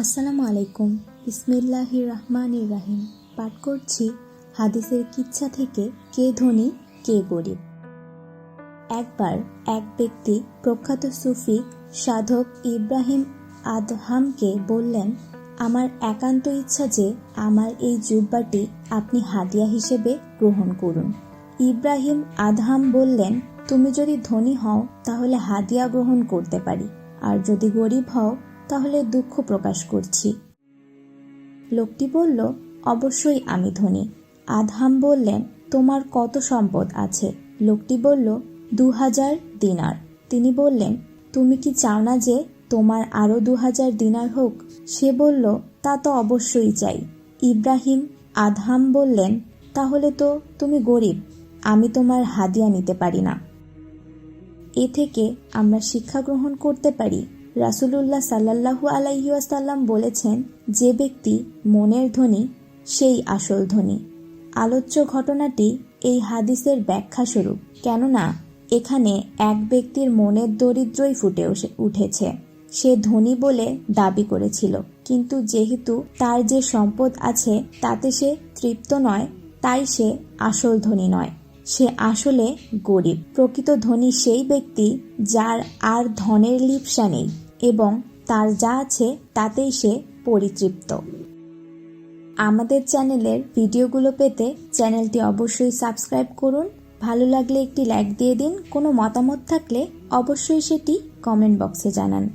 আসসালামু আলাইকুম। ইসমিল্লাহির রহমানির রাহিম। পাঠ করছি হাদিসের কিচ্ছা থেকে কে ধনী, কে গরিব। একবার এক ব্যক্তি প্রখ্যাত সুফি সাধক ইব্রাহিম আদহামকে বললেন, আমার একান্ত ইচ্ছা যে আমার এই জুব্বাটি আপনি হাদিয়া হিসেবে গ্রহণ করুন। ইব্রাহিম আদহাম বললেন, তুমি যদি ধনী হও, তাহলে হাদিয়া গ্রহণ করতে পারি। আর যদি গরিব হও তাহলে দুঃখ প্রকাশ করছি। লোকটি বলল, অবশ্যই আমি ধনী। আদহাম বললেন, তোমার কত সম্পদ আছে? লোকটি বলল দু হাজার দিনার। তিনি বললেন, তুমি কি চাও না যে তোমার আরও দু হাজার দিনার হোক? সে বলল, তা তো অবশ্যই চাই। ইব্রাহিম আদহাম বললেন, তাহলে তো তুমি গরিব, আমি তোমার হাদিয়া নিতে পারি না। এ থেকে আমরা শিক্ষা গ্রহণ করতে পারি। রাসুলুল্লাহ সাল্লাহু আলাইসাল্লাম বলেছেন, যে ব্যক্তি মনের ধনী, সেই আসল ধনী। আলোচ্য ঘটনাটি এই হাদিসের ব্যাখ্যা স্বরূপ। কেননা, এখানে এক ব্যক্তির মনের দরিদ্রই ফুটে উঠেছে। সে ধনী বলে দাবি করেছিল, কিন্তু যেহেতু তার যে সম্পদ আছে, তাতে সে তৃপ্ত নয়, তাই সে আসল ধনী নয়। সে আসলে গরিব। প্রকৃত ধনী সেই ব্যক্তি যার আর ধনের লিপসা নেই। এবং তার যা আছে তাতেই সে পরিতৃপ্ত। আমাদের চ্যানেলের ভিডিওগুলো পেতে চ্যানেলটি অবশ্যই সাবস্ক্রাইব করুন। ভালো লাগলে একটি লাইক দিয়ে দিন। কোনো মতামত থাকলে অবশ্যই সেটি কমেন্ট বক্সে জানান।